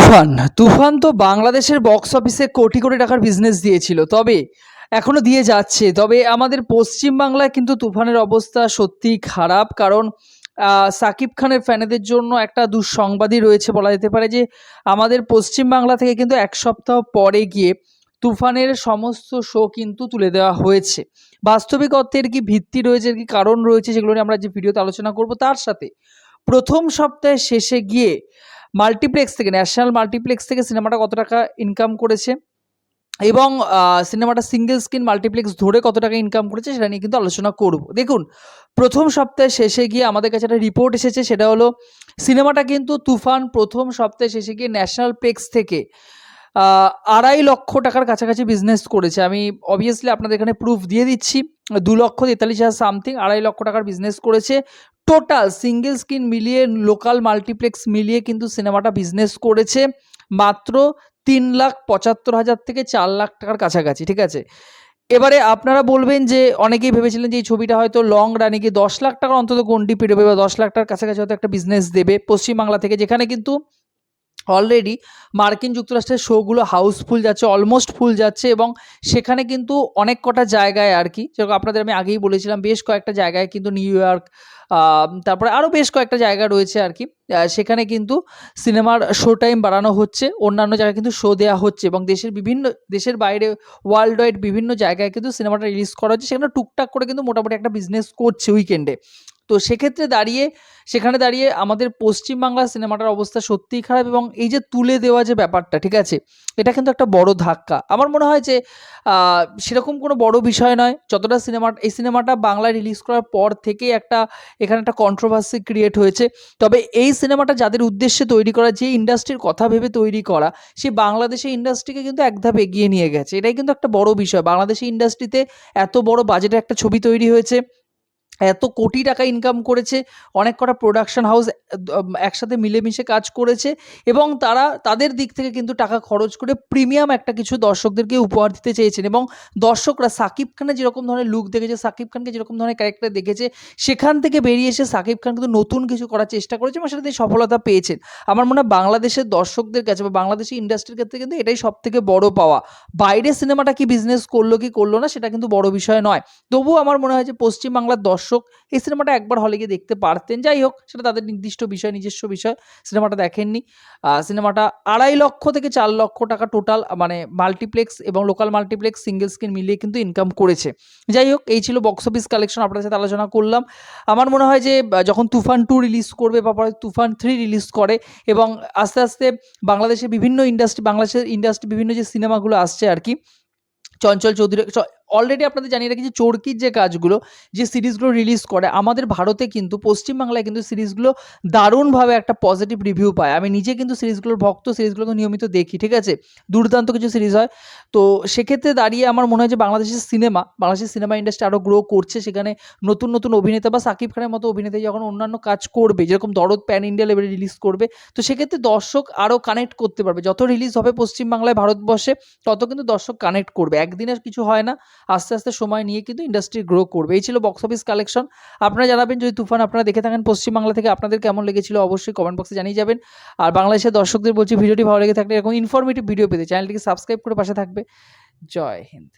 তুফান। তুফান তো বাংলাদেশের বক্স অফিসে কোটি কোটি টাকার বিজনেস দিয়েছিল। তবে এখনও দিয়ে যাচ্ছে। তবে আমাদের পশ্চিম বাংলায় কিন্তু তুফানের অবস্থা সত্যিই খারাপ। কারণ সাকিব খানের ফ্যানেদের জন্য একটা দুঃসংবাদই রয়েছে বলা যেতে পারে যে, আমাদের পশ্চিম বাংলা থেকে কিন্তু এক সপ্তাহ পরে গিয়ে তুফানের সমস্ত শো কিন্তু তুলে দেওয়া হয়েছে। বাস্তবিক অর্থে এর কি ভিত্তি রয়েছে, কি কারণ রয়েছে, সেগুলো নিয়ে আমরা যে ভিডিওতে আলোচনা করব, তার সাথে প্রথম সপ্তাহের শেষে গিয়ে মাল্টিপ্লেক্স থেকে ন্যাশনাল মাল্টিপ্লেক্স থেকে সিনেমাটা কত টাকা ইনকাম করেছে? এবং সিনেমাটা সিঙ্গেল স্ক্রিন মাল্টিপ্লেক্স ধরে কত টাকা ইনকাম করেছে সেটা নিয়ে কিন্তু আলোচনা করব। দেখুন, প্রথম সপ্তাহের শেষে গিয়ে আমাদের কাছে একটা রিপোর্ট এসেছে, সেটা হলো সিনেমাটা কিন্তু তুফান প্রথম সপ্তাহে শেষে গিয়ে ন্যাশনাল প্লেক্স থেকে আড়াই লক্ষ টাকার কাছাকাছি বিজনেস করেছে। আমি অবভিয়াসলি আপনাদের এখানে প্রুফ দিয়ে দিচ্ছি, দু লক্ষ তেতাল্লিশ হাজার সামথিং আড়াই লক্ষ টাকার বিজনেস করেছে। টোটাল সিঙ্গেল স্ক্রিন মিলিয়ে, লোকাল মাল্টিপ্লেক্স মিলিয়ে কিন্তু সিনেমাটা বিজনেস করেছে মাত্র তিন লাখ পঁচাত্তর হাজার থেকে চার লাখ টাকার কাছাকাছি, ঠিক আছে? এবারে আপনারা বলবেন যে, অনেকেই ভেবেছিলেন যে এই ছবিটা হয়তো লং রানে কি দশ লাখ টাকার অন্তত গন্ডি পেরোবে বা দশ লাখ টাকার কাছাকাছি হয়তো একটা বিজনেস দেবে পশ্চিমবাংলা থেকে, যেখানে কিন্তু অলরেডি মার্কিন যুক্তরাষ্ট্রের শোগুলো হাউসফুল যাচ্ছে অলমোস্ট ফুল যাচ্ছে এবং সেখানে কিন্তু অনেক কটা জায়গায় আর কি, যেরকম আপনাদের আমি আগেই বলেছিলাম বেশ কয়েকটা জায়গায় কিন্তু নিউ ইয়র্ক তারপরে আরও বেশ কয়েকটা জায়গা রয়েছে আর কি সেখানে কিন্তু সিনেমার শো টাইম বাড়ানো হচ্ছে, অন্যান্য জায়গায় কিন্তু শো দেওয়া হচ্ছে এবং দেশের বিভিন্ন, দেশের বাইরে ওয়ার্ল্ড ওয়াইড বিভিন্ন জায়গায় কিন্তু সিনেমাটা রিলিজ করা হচ্ছে, সেখানে টুকটাক করে কিন্তু মোটামুটি একটা বিজনেস করছে উইকেন্ডে তো সেক্ষেত্রে দাঁড়িয়ে, সেখানে দাঁড়িয়ে আমাদের পশ্চিমবাংলার সিনেমাটার অবস্থা সত্যিই খারাপ এবং এই যে তুলে দেওয়া যে ব্যাপারটা, ঠিক আছে? এটা কিন্তু একটা বড় ধাক্কা। আমার মনে হয় যে সেরকম কোনো বড় বিষয় নয়। যতটা সিনেমা, এই সিনেমাটা বাংলায় রিলিজ করার পর থেকেই একটা, এখানে একটা কন্ট্রোভার্সি ক্রিয়েট হয়েছে। তবে এই সিনেমাটা যাদের উদ্দেশ্যে তৈরি করা, যে ইন্ডাস্ট্রির কথা ভেবে তৈরি করা, সে বাংলাদেশের ইন্ডাস্ট্রিকে কিন্তু এক ধাপ এগিয়ে নিয়ে গেছে। এটাই কিন্তু একটা বড় বিষয়। বাংলাদেশি ইন্ডাস্ট্রিতে এত বড় বাজেটে একটা ছবি তৈরি হয়েছে। এত কোটি টাকা ইনকাম করেছে, অনেক কটা প্রোডাকশন হাউস একসাথে মিলেমিশে কাজ করেছে এবং তারা, তাদের দিক থেকে কিন্তু টাকা খরচ করে প্রিমিয়াম একটা কিছু দর্শকদেরকে উপহার দিতে চেয়েছেন এবং দর্শকরা সাকিব খানের যেরকম ধরনের লুক দেখেছে, সাকিব খানকে যেরকম ধরনের ক্যারেক্টার দেখেছে, সেখান থেকে বেরিয়ে এসে সাকিব খান কিন্তু নতুন কিছু করার চেষ্টা করেছে এবং সেটাতে সফলতা পেয়েছেন। আমার মনে হয় বাংলাদেশের দর্শকদের কাছে বা বাংলাদেশি ইন্ডাস্ট্রির ক্ষেত্রে কিন্তু এটাই সব থেকে বড় পাওয়া। বাইরে সিনেমাটা কি বিজনেস করল কি করল না, সেটা কিন্তু বড় বিষয় নয়। তবুও আমার মনে হয় যে পশ্চিমবাংলার দর্শক এই সিনেমাটা একবার হলে গিয়ে দেখতে পারতেন। যাই হোক, সেটা তাদের নির্দিষ্ট বিষয়, নিজস্ব বিষয়। সিনেমাটা দেখেননি। সিনেমাটা আড়াই লক্ষ থেকে চার লক্ষ টাকা টোটাল মানে মাল্টিপ্লেক্স এবং লোকাল মাল্টিপ্লেক্স সিঙ্গেল স্ক্রিন মিলিয়ে কিন্তু ইনকাম করেছে। যাই হোক, এই ছিল বক্স অফিস কালেকশন আপনার সাথে আলোচনা করলাম। আমার মনে হয় যে যখন তুফান টু রিলিজ করবে বা পরে তুফান থ্রি রিলিজ করে এবং আস্তে আস্তে বাংলাদেশের বিভিন্ন ইন্ডাস্ট্রি বাংলাদেশের ইন্ডাস্ট্রি বিভিন্ন যে সিনেমাগুলো আসছে আর কি, চঞ্চল চৌধুরী অলরেডি আপনাদের জানিয়ে রাখি যে চরকির যে কাজগুলো, যে সিরিজগুলো রিলিজ করে, আমাদের ভারতে কিন্তু, পশ্চিমবাংলায় কিন্তু সিরিজগুলো দারুণভাবে একটা পজিটিভ রিভিউ পায়। আমি নিজে কিন্তু সিরিজগুলোর ভক্ত সিরিজগুলোকে নিয়মিত দেখি, ঠিক আছে? দুর্দান্ত কিছু সিরিজ হয়। তো সেক্ষেত্রে দাঁড়িয়ে আমার মনে হয় যে বাংলাদেশের সিনেমা বাংলাদেশের সিনেমা ইন্ডাস্ট্রি আরও গ্রো করছে। সেখানে নতুন নতুন অভিনেতা বা সাকিব খানের মতো অভিনেতা যখন অন্যান্য কাজ করবে, যেরকম দরদ প্যান ইন্ডিয়া লেভেলে রিলিজ করবে, তো সেক্ষেত্রে দর্শক আরও কানেক্ট করতে পারবে। যত রিলিজ হবে পশ্চিমবাংলায়, ভারতবর্ষে, তত কিন্তু দর্শক কানেক্ট করবে। একদিনের কিছু হয় না। আস্তে আস্তে সময় নিয়ে কিন্তু ইন্ডাস্ট্রি গ্রো করবে। এই ছিল বক্স অফিস কালেকশন আপনারা জানাবেন, যদি তুফান আপনারা দেখে থাকেন পশ্চিমবাংলা থেকে আপনাদের কেমন লেগেছিল, অবশ্যই কমেন্ট বক্সে জানিয়ে যাবেন। আর বাংলাদেশের দর্শকদের বলছি, ভিডিওটি ভালো লেগে থাকলে এরকম ইনফরমেটিভ ভিডিও পেতে চ্যানেলটিকে সাবস্ক্রাইব করে পাশে থাকবে। জয় হিন্দ।